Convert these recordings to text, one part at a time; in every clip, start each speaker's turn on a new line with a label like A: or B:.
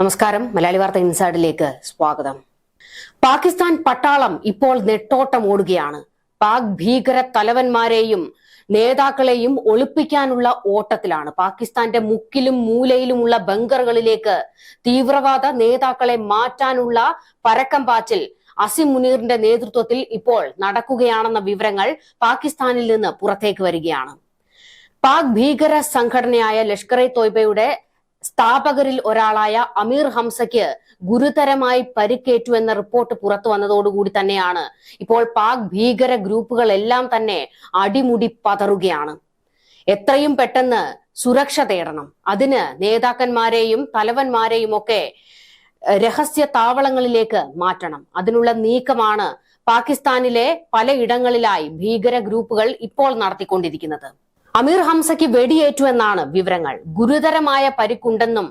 A: നമസ്കാരം. മലയാളി വാർത്ത ഇൻസൈഡിലേക്ക് സ്വാഗതം. പാകിസ്ഥാൻ പട്ടാളം ഇപ്പോൾ നെട്ടോട്ടം ഓടുകയാണ്. പാക് ഭീകര തലവന്മാരെയും നേതാക്കളെയും ഒളിപ്പിക്കാനുള്ള ഓട്ടത്തിലാണ്. പാകിസ്ഥാന്റെ മുക്കിലും മൂലയിലുമുള്ള ബങ്കറുകളിലേക്ക് തീവ്രവാദ നേതാക്കളെ മാറ്റാനുള്ള പരക്കം പാച്ചിൽ അസിം മുനീറിന്റെ നേതൃത്വത്തിൽ ഇപ്പോൾ നടക്കുകയാണെന്ന വിവരങ്ങൾ പാകിസ്ഥാനിൽ നിന്ന് പുറത്തേക്ക് വരികയാണ്. പാക് ഭീകര സംഘടനയായ ലഷ്കർ ഇ തോയ്ബയുടെ സ്ഥാപകരിൽ ഒരാളായ അമീർ ഹംസയ്ക്ക് ഗുരുതരമായി പരിക്കേറ്റു എന്ന റിപ്പോർട്ട് പുറത്തു വന്നതോടുകൂടി തന്നെയാണ്. ഇപ്പോൾ പാക് ഭീകര ഗ്രൂപ്പുകളെല്ലാം തന്നെ അടിമുടി പതറുകയാണ്. എത്രയും പെട്ടെന്ന് സുരക്ഷ തേടണം. അതിന് നേതാക്കന്മാരെയും തലവന്മാരെയും ഒക്കെ രഹസ്യ താവളങ്ങളിലേക്ക് മാറ്റണം. അതിനുള്ള നീക്കമാണ് പാകിസ്ഥാനിലെ പലയിടങ്ങളിലായി ഭീകര ഗ്രൂപ്പുകൾ ഇപ്പോൾ നടത്തിക്കൊണ്ടിരിക്കുന്നത്. അമീർ ഹംസയ്ക്ക് വെടിയേറ്റു എന്നാണ് വിവരങ്ങൾ. ഗുരുതരമായ പരിക്കുണ്ടെന്നും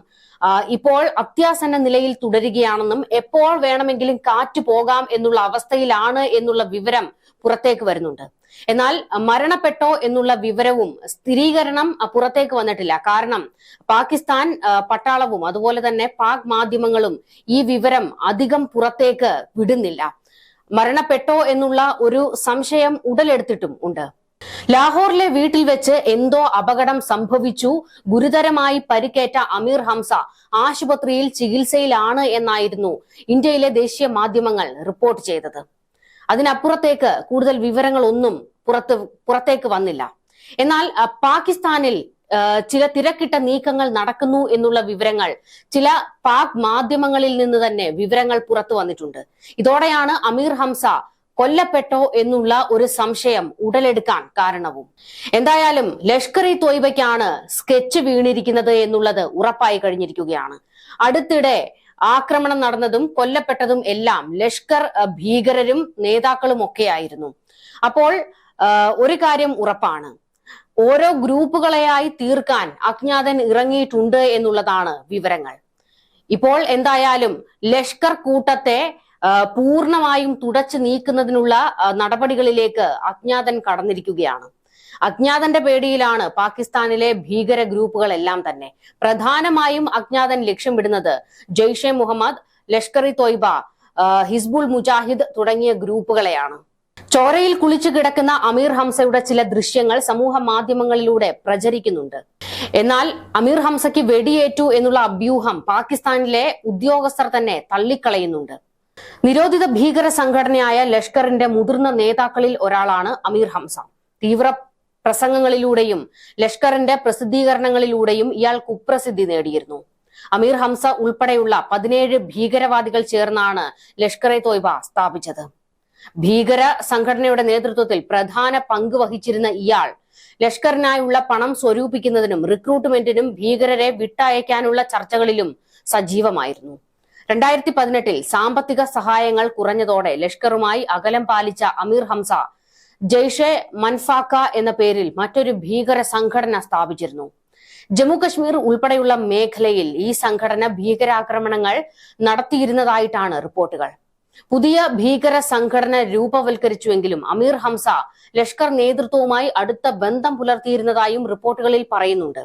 A: ഇപ്പോൾ അത്യാസന്ന നിലയിൽ തുടരുകയാണെന്നും എപ്പോൾ വേണമെങ്കിലും കാറ്റ് പോകാം എന്നുള്ള അവസ്ഥയിലാണ് എന്നുള്ള വിവരം പുറത്തേക്ക് വരുന്നുണ്ട്. എന്നാൽ മരണപ്പെട്ടോ എന്നുള്ള വിവരവും സ്ഥിരീകരണം പുറത്തേക്ക് വന്നിട്ടില്ല. കാരണം പാകിസ്ഥാൻ പട്ടാളവും അതുപോലെ തന്നെ പാക് മാധ്യമങ്ങളും ഈ വിവരം അധികം പുറത്തേക്ക് വിടുന്നില്ല. മരണപ്പെട്ടോ എന്നുള്ള ഒരു സംശയം ഉടലെടുത്തിട്ടും ഉണ്ട്. ലാഹോറിലെ വീട്ടിൽ വെച്ച് എന്തോ അപകടം സംഭവിച്ചു. ഗുരുതരമായി പരിക്കേറ്റ അമീർ ഹംസ ആശുപത്രിയിൽ ചികിത്സയിലാണ് എന്നായിരുന്നു ഇന്ത്യയിലെ ദേശീയ മാധ്യമങ്ങൾ റിപ്പോർട്ട് ചെയ്തത്. അതിനപ്പുറത്തേക്ക് കൂടുതൽ വിവരങ്ങളൊന്നും പുറത്ത് പുറത്തേക്ക് വന്നില്ല. എന്നാൽ പാകിസ്ഥാനിൽ ചില തിരക്കിട്ട നീക്കങ്ങൾ നടക്കുന്നു എന്നുള്ള വിവരങ്ങൾ ചില പാക് മാധ്യമങ്ങളിൽ നിന്ന് തന്നെ വിവരങ്ങൾ പുറത്തു വന്നിട്ടുണ്ട്. ഇതോടെയാണ് അമീർ ഹംസ കൊല്ലപ്പെട്ടോ എന്നുള്ള ഒരു സംശയം ഉടലെടുക്കാൻ കാരണവും. എന്തായാലും ലഷ്കർ ഇ തോയ്ബയ്ക്കാണ് സ്കെച്ച് വീണിരിക്കുന്നത് എന്നുള്ളത് ഉറപ്പായി കഴിഞ്ഞിരിക്കുകയാണ്. അടുത്തിടെ ആക്രമണം നടന്നതും കൊല്ലപ്പെട്ടതും എല്ലാം ലഷ്കർ ഭീകരരും നേതാക്കളും ഒക്കെയായിരുന്നു. അപ്പോൾ ഒരു കാര്യം ഉറപ്പാണ്. ഓരോ ഗ്രൂപ്പുകളെയായി തീർക്കാൻ അജ്ഞാതൻ ഇറങ്ങിയിട്ടുണ്ട് എന്നുള്ളതാണ് വിവരങ്ങൾ. ഇപ്പോൾ എന്തായാലും ലഷ്കർ കൂട്ടത്തെ പൂർണമായും തുടച്ചു നീക്കുന്നതിനുള്ള നടപടികളിലേക്ക് അജ്ഞാതൻ കടന്നിരിക്കുകയാണ്. അജ്ഞാതന്റെ പേടിയിലാണ് പാകിസ്ഥാനിലെ ഭീകര ഗ്രൂപ്പുകളെല്ലാം തന്നെ. പ്രധാനമായും അജ്ഞാതൻ ലക്ഷ്യമിടുന്നത് ജെയ്ഷെ മുഹമ്മദ് ലഷ്കർ ഇ തോയ്ബ ഹിസ്ബുൾ മുജാഹിദ് തുടങ്ങിയ ഗ്രൂപ്പുകളെയാണ്. ചോരയിൽ കുളിച്ചു കിടക്കുന്ന അമീർ ഹംസയുടെ ചില ദൃശ്യങ്ങൾ സമൂഹ മാധ്യമങ്ങളിലൂടെ പ്രചരിക്കുന്നുണ്ട്. എന്നാൽ അമീർ ഹംസയ്ക്ക് വെടിയേറ്റു എന്നുള്ള അഭ്യൂഹം പാകിസ്ഥാനിലെ ഉദ്യോഗസ്ഥർ തന്നെ തള്ളിക്കളയുന്നുണ്ട്. നിരോധിത ഭീകര സംഘടനയായ ലഷ്കറിന്റെ മുതിർന്ന നേതാക്കളിൽ ഒരാളാണ് അമീർ ഹംസ. തീവ്ര പ്രസംഗങ്ങളിലൂടെയും ലഷ്കറിന്റെ പ്രസിദ്ധീകരണങ്ങളിലൂടെയും ഇയാൾ കുപ്രസിദ്ധി നേടിയിരുന്നു. അമീർ ഹംസ ഉൾപ്പെടെയുള്ള പതിനേഴ് ഭീകരവാദികൾ ചേർന്നാണ് ലഷ്കർ എ തോയ്ബ സ്ഥാപിച്ചത്. ഭീകര സംഘടനയുടെ നേതൃത്വത്തിൽ പ്രധാന പങ്ക് വഹിച്ചിരുന്ന ഇയാൾ ലഷ്കറിനായുള്ള പണം സ്വരൂപിക്കുന്നതിനും റിക്രൂട്ട്മെന്റിനും ഭീകരരെ വിട്ടയക്കാനുള്ള ചർച്ചകളിലും സജീവമായിരുന്നു. രണ്ടായിരത്തി പതിനെട്ടിൽ സാമ്പത്തിക സഹായങ്ങൾ കുറഞ്ഞതോടെ ലഷ്കറുമായി അകലം പാലിച്ച അമീർ ഹംസ ജെയ്ഷെ മൻഫാക്ക എന്ന പേരിൽ മറ്റൊരു ഭീകര സംഘടന സ്ഥാപിച്ചിരുന്നു. ജമ്മു കശ്മീർ ഉൾപ്പെടെയുള്ള മേഖലയിൽ ഈ സംഘടന ഭീകരാക്രമണങ്ങൾ നടത്തിയിരുന്നതായിട്ടാണ് റിപ്പോർട്ടുകൾ. പുതിയ ഭീകര സംഘടന രൂപവൽക്കരിച്ചുവെങ്കിലും അമീർ ഹംസ ലഷ്കർ നേതൃത്വവുമായി അടുത്ത ബന്ധം പുലർത്തിയിരുന്നതായും റിപ്പോർട്ടുകളിൽ പറയുന്നുണ്ട്.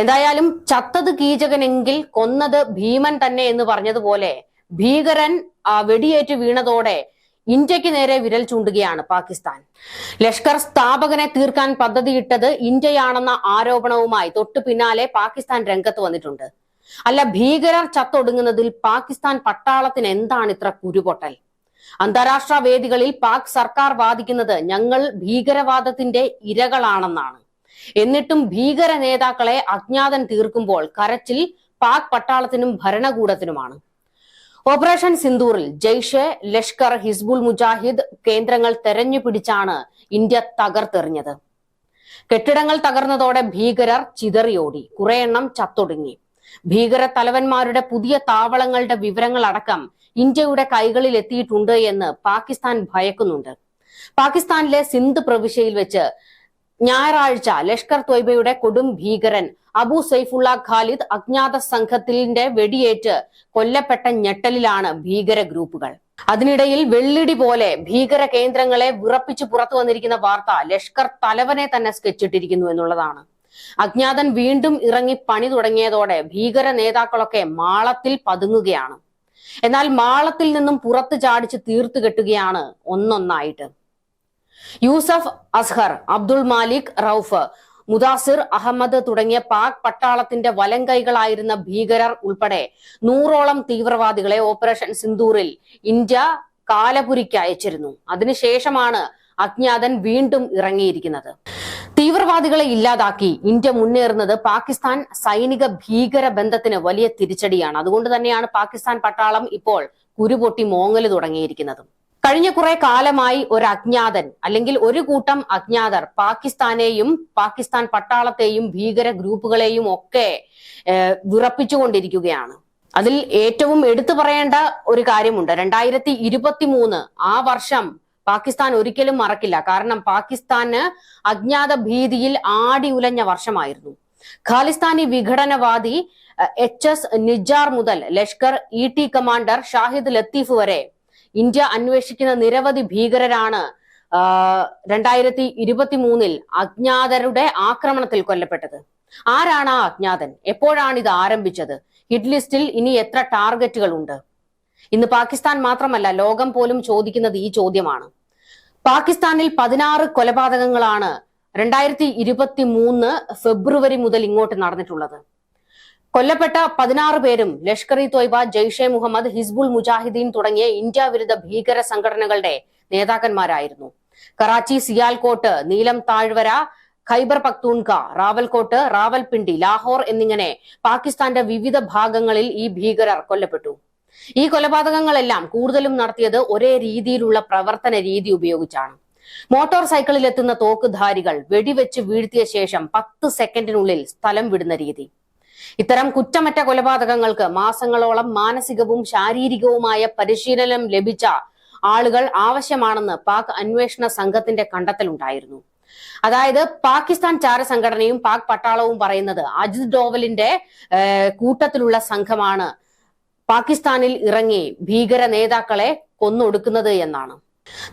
A: എന്തായാലും ചത്തത് കീചകനെങ്കിൽ കൊന്നത് ഭീമൻ തന്നെ എന്ന് പറഞ്ഞതുപോലെ ഭീകരൻ വെടിയേറ്റ് വീണതോടെ ഇന്ത്യയ്ക്ക് നേരെ വിരൽ ചൂണ്ടുകയാണ് പാകിസ്ഥാൻ. ലഷ്കർ സ്ഥാപകനെ തീർക്കാൻ പദ്ധതിയിട്ടത് ഇന്ത്യയാണെന്ന ആരോപണവുമായി തൊട്ടു പിന്നാലെ പാകിസ്ഥാൻ രംഗത്ത് വന്നിട്ടുണ്ട്. അല്ല ഭീകരർ ചത്തൊടുങ്ങുന്നതിൽ പാകിസ്ഥാൻ പട്ടാളത്തിന് എന്താണ് ഇത്ര കുരുപൊട്ടൽ? അന്താരാഷ്ട്ര വേദികളിൽ പാക് സർക്കാർ വാദിക്കുന്നത് ഞങ്ങൾ ഭീകരവാദത്തിന്റെ ഇരകളാണെന്നാണ്. എന്നിട്ടും ഭീകര നേതാക്കളെ അജ്ഞാതൻ തീർക്കുമ്പോൾ കരച്ചിൽ പാക് പട്ടാളത്തിനും ഭരണകൂടത്തിനുമാണ്. ഓപ്പറേഷൻ സിന്ദൂറിൽ ജെയ്ഷെ ലഷ്കർ ഹിസ്ബുൾ മുജാഹിദ് കേന്ദ്രങ്ങൾ തെരഞ്ഞു പിടിച്ചാണ് ഇന്ത്യ തകർത്തെറിഞ്ഞത്. കെട്ടിടങ്ങൾ തകർന്നതോടെ ഭീകരർ ചിതറിയോടി. കുറെ എണ്ണം ചത്തൊടുങ്ങി. ഭീകര തലവന്മാരുടെ പുതിയ താവളങ്ങളുടെ വിവരങ്ങൾ അടക്കം ഇന്ത്യയുടെ കൈകളിൽ എത്തിയിട്ടുണ്ട് എന്ന് പാകിസ്ഥാൻ ഭയക്കുന്നുണ്ട്. പാകിസ്ഥാനിലെ സിന്ധ് പ്രവിശ്യയിൽ വെച്ച് ഞായറാഴ്ച ലഷ്കർ ത്വയ്ബയുടെ കൊടും ഭീകരൻ അബു സൈഫുള്ള ഖാലിദ് അജ്ഞാത സംഘത്തിന്റെ വെടിയേറ്റ് കൊല്ലപ്പെട്ട ഞെട്ടലിലാണ് ഭീകര ഗ്രൂപ്പുകൾ. അതിനിടയിൽ വെള്ളിടി പോലെ ഭീകര കേന്ദ്രങ്ങളെ വിറപ്പിച്ച് പുറത്തു വന്നിരിക്കുന്ന വാർത്ത ലഷ്കർ തലവനെ തന്നെ സ്കെച്ചിട്ടിരിക്കുന്നു എന്നുള്ളതാണ്. അജ്ഞാതൻ വീണ്ടും ഇറങ്ങി പണി തുടങ്ങിയതോടെ ഭീകര നേതാക്കളൊക്കെ മാളത്തിൽ പതുങ്ങുകയാണ്. എന്നാൽ മാളത്തിൽ നിന്നും പുറത്തു ചാടിച്ച് തീർത്തു കെട്ടുകയാണ് ഒന്നൊന്നായിട്ട്. യൂസഫ് അസ്ഹർ അബ്ദുൾ മാലിക് റൌഫ്. മുദാസിർ അഹമ്മദ് തുടങ്ങിയ പാക് പട്ടാളത്തിന്റെ വലങ്കൈകളായിരുന്ന ഭീകരർ ഉൾപ്പെടെ നൂറോളം തീവ്രവാദികളെ ഓപ്പറേഷൻ സിന്ദൂറിൽ ഇന്ത്യ കാലപുരിക്ക് അയച്ചിരുന്നു. അതിനുശേഷമാണ് അജ്ഞാതൻ വീണ്ടും ഇറങ്ങിയിരിക്കുന്നത്. തീവ്രവാദികളെ ഇല്ലാതാക്കി ഇന്ത്യ മുന്നേറുന്നത് പാകിസ്ഥാൻ സൈനിക ഭീകര ബന്ധത്തിന് വലിയ തിരിച്ചടിയാണ്. അതുകൊണ്ട് തന്നെയാണ് പാകിസ്ഥാൻ പട്ടാളം ഇപ്പോൾ കുരുപൊട്ടി മോങ്ങൽ തുടങ്ങിയിരിക്കുന്നത്. കഴിഞ്ഞ കുറെ കാലമായി ഒരു അജ്ഞാതൻ അല്ലെങ്കിൽ ഒരു കൂട്ടം അജ്ഞാതർ പാകിസ്ഥാനെയും പാകിസ്ഥാൻ പട്ടാളത്തെയും ഭീകര ഗ്രൂപ്പുകളെയും ഒക്കെ വിറപ്പിച്ചുകൊണ്ടിരിക്കുകയാണ്. അതിൽ ഏറ്റവും എടുത്തു പറയേണ്ട ഒരു കാര്യമുണ്ട്. രണ്ടായിരത്തി ഇരുപത്തി മൂന്ന് ആ വർഷം പാകിസ്ഥാൻ ഒരിക്കലും മറക്കില്ല. കാരണം പാകിസ്ഥാന് അജ്ഞാത ഭീതിയിൽ ആടി ഉലഞ്ഞ വർഷമായിരുന്നു. ഖാലിസ്ഥാനി വിഘടനവാദി എച്ച് എസ് നിജാർ മുതൽ Lashkar E T commander Shahid Latif വരെ ഇന്ത്യ അന്വേഷിക്കുന്ന നിരവധി ഭീകരരാണ് രണ്ടായിരത്തി ഇരുപത്തി മൂന്നിൽ അജ്ഞാതരുടെ ആക്രമണത്തിൽ കൊല്ലപ്പെട്ടത്. ആരാണ് ആ അജ്ഞാതൻ? എപ്പോഴാണ് ഇത് ആരംഭിച്ചത്? ഹിറ്റ് ലിസ്റ്റിൽ ഇനി എത്ര ടാർഗറ്റുകൾ ഉണ്ട്? ഇന്ന് പാകിസ്ഥാൻ മാത്രമല്ല ലോകം പോലും ചോദിക്കുന്നത് ഈ ചോദ്യമാണ്. പാകിസ്ഥാനിൽ പതിനാറ് കൊലപാതകങ്ങളാണ് രണ്ടായിരത്തി ഇരുപത്തി മൂന്ന് ഫെബ്രുവരി മുതൽ ഇങ്ങോട്ട് നടന്നിട്ടുള്ളത്. കൊല്ലപ്പെട്ട പതിനാറ് പേരും ലഷ്കർ ഇ തോയ്ബ ജെയ്ഷെ മുഹമ്മദ് ഹിസ്ബുൾ മുജാഹിദ്ദീൻ തുടങ്ങിയ ഇന്ത്യ വിരുദ്ധ ഭീകര സംഘടനകളുടെ നേതാക്കന്മാരായിരുന്നു. കറാച്ചി സിയാൽകോട്ട് നീലം താഴ്വര ഖൈബർ പക്തൂൺക റാവൽകോട്ട് റാവൽപിണ്ടി ലാഹോർ എന്നിങ്ങനെ പാകിസ്ഥാന്റെ വിവിധ ഭാഗങ്ങളിൽ ഈ ഭീകരർ കൊല്ലപ്പെട്ടു. ഈ കൊലപാതകങ്ങളെല്ലാം കൂടുതലും നടത്തിയത് ഒരേ രീതിയിലുള്ള പ്രവർത്തന രീതി ഉപയോഗിച്ചാണ്. മോട്ടോർ സൈക്കിളിൽ എത്തുന്ന തോക്കുധാരികൾ വെടിവെച്ച് വീഴ്ത്തിയ ശേഷം പത്ത് സെക്കൻഡിനുള്ളിൽ സ്ഥലം വിടുന്ന രീതി. ഇത്തരം കുറ്റമറ്റ കൊലപാതകങ്ങൾക്ക് മാസങ്ങളോളം മാനസികവും ശാരീരികവുമായ പരിശീലനം ലഭിച്ച ആളുകൾ ആവശ്യമാണെന്ന് പാക് അന്വേഷണ സംഘത്തിന്റെ കണ്ടെത്തലുണ്ടായിരുന്നു അതായത് പാകിസ്ഥാൻ ചാര സംഘടനയും പാക് പട്ടാളവും പറയുന്നത് അജിത് ഡോവലിന്റെ കൂട്ടത്തിലുള്ള സംഘമാണ് പാകിസ്ഥാനിൽ ഇറങ്ങി ഭീകര നേതാക്കളെ കൊന്നൊടുക്കുന്നത് എന്നാണ്.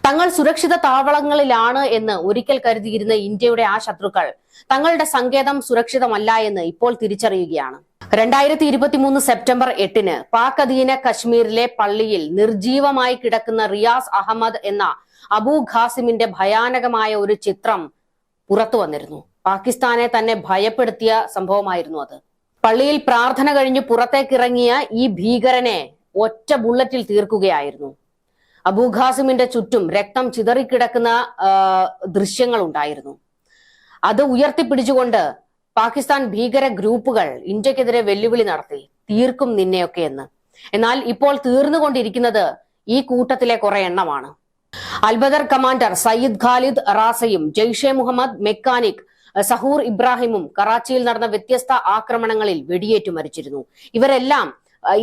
A: തങ്ങൾ സുരക്ഷിത താവളങ്ങളിലാണ് എന്ന് ഒരിക്കൽ കരുതിയിരുന്ന ഇന്ത്യയുടെ ആ ശത്രുക്കൾ തങ്ങളുടെ സങ്കേതം സുരക്ഷിതമല്ല എന്ന് ഇപ്പോൾ തിരിച്ചറിയുകയാണ്. രണ്ടായിരത്തി ഇരുപത്തിമൂന്ന് സെപ്റ്റംബർ എട്ടിന് പാക് അധീന കശ്മീരിലെ പള്ളിയിൽ നിർജീവമായി കിടക്കുന്ന റിയാസ് അഹമ്മദ് എന്ന അബു ഖാസിമിന്റെ ഭയാനകമായ ഒരു ചിത്രം പുറത്തു വന്നിരുന്നു. പാകിസ്ഥാനെ തന്നെ ഭയപ്പെടുത്തിയ സംഭവമായിരുന്നു അത്. പള്ളിയിൽ പ്രാർത്ഥന കഴിഞ്ഞ് പുറത്തേക്കിറങ്ങിയ ഈ ഭീകരനെ ഒറ്റ ബുള്ളറ്റിൽ തീർക്കുകയായിരുന്നു. അബൂ ഖാസിമിന്റെ ചുറ്റും രക്തം ചിതറിക്കിടക്കുന്ന ദൃശ്യങ്ങൾ ഉണ്ടായിരുന്നു അത് ഉയർത്തിപ്പിടിച്ചുകൊണ്ട് പാകിസ്ഥാൻ ഭീകര ഗ്രൂപ്പുകൾ ഇന്ത്യക്കെതിരെ വെല്ലുവിളി നടത്തി തീർക്കും നിന്നെയൊക്കെ എന്ന്. എന്നാൽ ഇപ്പോൾ തീർന്നുകൊണ്ടിരിക്കുന്നത് ഈ കൂട്ടത്തിലെ കുറെ എണ്ണമാണ്. അൽബദർ കമാൻഡർ സയ്യിദ് ഖാലിദ് റാസയും ജെയ്ഷെ മുഹമ്മദ് മെക്കാനിക് സഹൂർ ഇബ്രാഹിമും കറാച്ചിയിൽ നടന്ന വ്യത്യസ്ത ആക്രമണങ്ങളിൽ വെടിയേറ്റു മരിച്ചിരുന്നു. ഇവരെല്ലാം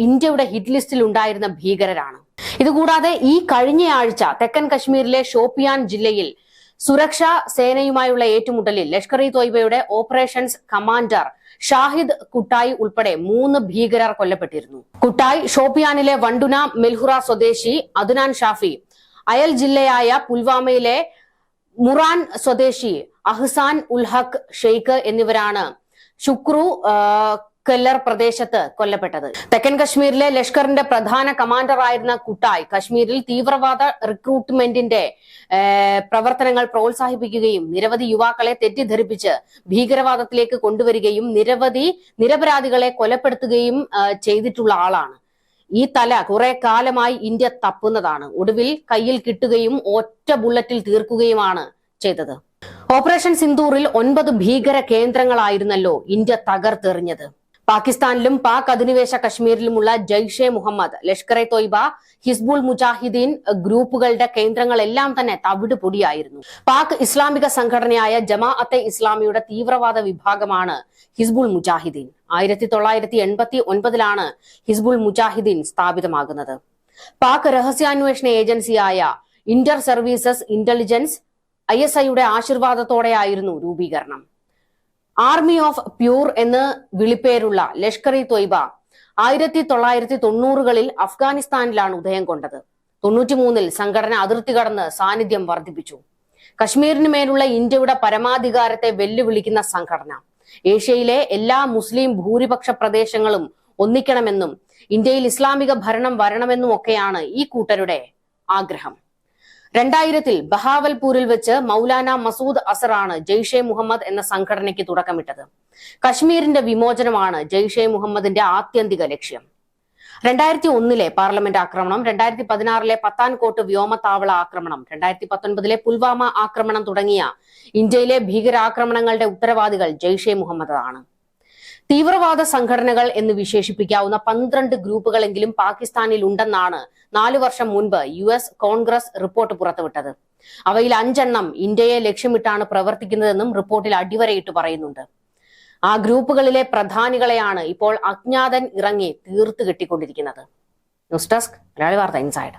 A: ഇന്ത്യയുടെ ഹിറ്റ് ലിസ്റ്റിൽ ഉണ്ടായിരുന്ന ഭീകരരാണ്. ഇതുകൂടാതെ ഈ കഴിഞ്ഞയാഴ്ച തെക്കൻ കശ്മീരിലെ ഷോപ്പിയാൻ ജില്ലയിൽ സുരക്ഷാ സേനയുമായുള്ള ഏറ്റുമുട്ടലിൽ ലഷ്കർ ഇ തോയ്ബയുടെ ഓപ്പറേഷൻസ് കമാൻഡർ ഷാഹിദ് കുട്ടായി ഉൾപ്പെടെ മൂന്ന് ഭീകരർ കൊല്ലപ്പെട്ടിരുന്നു. കുട്ടായി ഷോപ്പിയാനിലെ വണ്ടുന മെൽഹുറ സ്വദേശി അദുനാൻ ഷാഫി അയൽ ജില്ലയായ പുൽവാമയിലെ മുറാൻ സ്വദേശി അഹ്സാൻ ഉൽഹഖ് ഷെയ്ഖ് എന്നിവരാണ്. ശുക്രു കല്ലർ പ്രദേശത്ത് കൊല്ലപ്പെട്ടത്. തെക്കൻ കശ്മീരിലെ ലഷ്കറിന്റെ പ്രധാന കമാൻഡറായിരുന്ന കുട്ടായ് കശ്മീരിൽ തീവ്രവാദ റിക്രൂട്ട്മെന്റിന്റെ പ്രവർത്തനങ്ങൾ പ്രോത്സാഹിപ്പിക്കുകയും നിരവധി യുവാക്കളെ തെറ്റിദ്ധരിപ്പിച്ച് ഭീകരവാദത്തിലേക്ക് കൊണ്ടുവരികയും നിരവധി നിരപരാധികളെ കൊലപ്പെടുത്തുകയും ചെയ്തിട്ടുള്ള ആളാണ്. ഈ തല കുറെ കാലമായി ഇന്ത്യ തപ്പുന്നതാണ്. ഒടുവിൽ കയ്യിൽ കിട്ടുകയും ഒറ്റ ബുള്ളറ്റിൽ തീർക്കുകയുമാണ് ചെയ്തത്. ഓപ്പറേഷൻ സിന്ദൂറിൽ ഒൻപത് ഭീകര കേന്ദ്രങ്ങളായിരുന്നല്ലോ ഇന്ത്യ തകർത്തെറിഞ്ഞത്. പാകിസ്ഥാനിലും പാക് അധിനിവേശ കശ്മീരിലുമുള്ള ജയ്ഷെ മുഹമ്മദ് ലഷ്കർ എ തോയ്ബ ഹിസ്ബുൾ മുജാഹിദ്ദീൻ ഗ്രൂപ്പുകളുടെ കേന്ദ്രങ്ങളെല്ലാം തന്നെ തവിട് പൊടിയായിരുന്നു പാക് ഇസ്ലാമിക സംഘടനയായ ജമാഅത്തെ ഇസ്ലാമിയുടെ തീവ്രവാദ വിഭാഗമാണ് ഹിസ്ബുൾ മുജാഹിദ്ദീൻ ആയിരത്തി തൊള്ളായിരത്തി എൺപത്തി ഒൻപതിലാണ് ഹിസ്ബുൾ മുജാഹിദ്ദീൻ സ്ഥാപിതമാകുന്നത്. പാക് രഹസ്യാന്വേഷണ ഏജൻസിയായ Inter Services Intelligence I S ഐയുടെ ആശീർവാദത്തോടെയായിരുന്നു രൂപീകരണം. ആർമി ഓഫ് പ്യൂർ എന്ന് വിളിപ്പേരുള്ള ലഷ്കർ ഇ തൊയ്ബ ആയിരത്തി തൊള്ളായിരത്തി തൊണ്ണൂറുകളിൽ അഫ്ഗാനിസ്ഥാനിലാണ് ഉദയം കൊണ്ടത്. തൊണ്ണൂറ്റിമൂന്നിൽ സംഘടന അതിർത്തി കടന്ന് സാന്നിധ്യം വർദ്ധിപ്പിച്ചു. കശ്മീരിന് മേലുള്ള ഇന്ത്യയുടെ പരമാധികാരത്തെ വെല്ലുവിളിക്കുന്ന സംഘടന. ഏഷ്യയിലെ എല്ലാ മുസ്ലിം ഭൂരിപക്ഷ പ്രദേശങ്ങളും ഒന്നിക്കണമെന്നും ഇന്ത്യയിൽ ഇസ്ലാമിക ഭരണം വരണമെന്നും ഒക്കെയാണ് ഈ കൂട്ടരുടെ ആഗ്രഹം. രണ്ടായിരത്തിൽ ബഹാവൽപൂരിൽ വെച്ച് മൗലാന മസൂദ് അസറാണ് ജെയ്ഷെ മുഹമ്മദ് എന്ന സംഘടനയ്ക്ക് തുടക്കമിട്ടത്. കശ്മീരിന്റെ വിമോചനമാണ് ജെയ്ഷെ മുഹമ്മദിന്റെ ആത്യന്തിക ലക്ഷ്യം. രണ്ടായിരത്തി ഒന്നിലെ പാർലമെന്റ് ആക്രമണം രണ്ടായിരത്തി പതിനാറിലെ പത്താൻകോട്ട് വ്യോമത്താവള ആക്രമണം രണ്ടായിരത്തി പത്തൊൻപതിലെ പുൽവാമ ആക്രമണം തുടങ്ങിയ ഇന്ത്യയിലെ ഭീകരാക്രമണങ്ങളുടെ ഉത്തരവാദികൾ ജെയ്ഷെ മുഹമ്മദ് ആണ് തീവ്രവാദ സംഘടനകൾ എന്ന് വിശേഷിപ്പിക്കാവുന്ന പന്ത്രണ്ട് ഗ്രൂപ്പുകളെങ്കിലും പാകിസ്ഥാനിൽ ഉണ്ടെന്നാണ് നാലു വർഷം മുൻപ് യു എസ് കോൺഗ്രസ് റിപ്പോർട്ട് പുറത്തുവിട്ടത്. അവയിൽ അഞ്ചെണ്ണം ഇന്ത്യയെ ലക്ഷ്യമിട്ടാണ് പ്രവർത്തിക്കുന്നതെന്നും റിപ്പോർട്ടിൽ അടിവരയിട്ട് പറയുന്നുണ്ട്. ആ ഗ്രൂപ്പുകളിലെ പ്രധാനികളെയാണ് ഇപ്പോൾ അജ്ഞാതൻ ഇറങ്ങി തീർത്തു കെട്ടിക്കൊണ്ടിരിക്കുന്നത്. ന്യൂസ് ഡെസ്ക് മലയാളി വാർത്ത ഇൻസൈഡ്.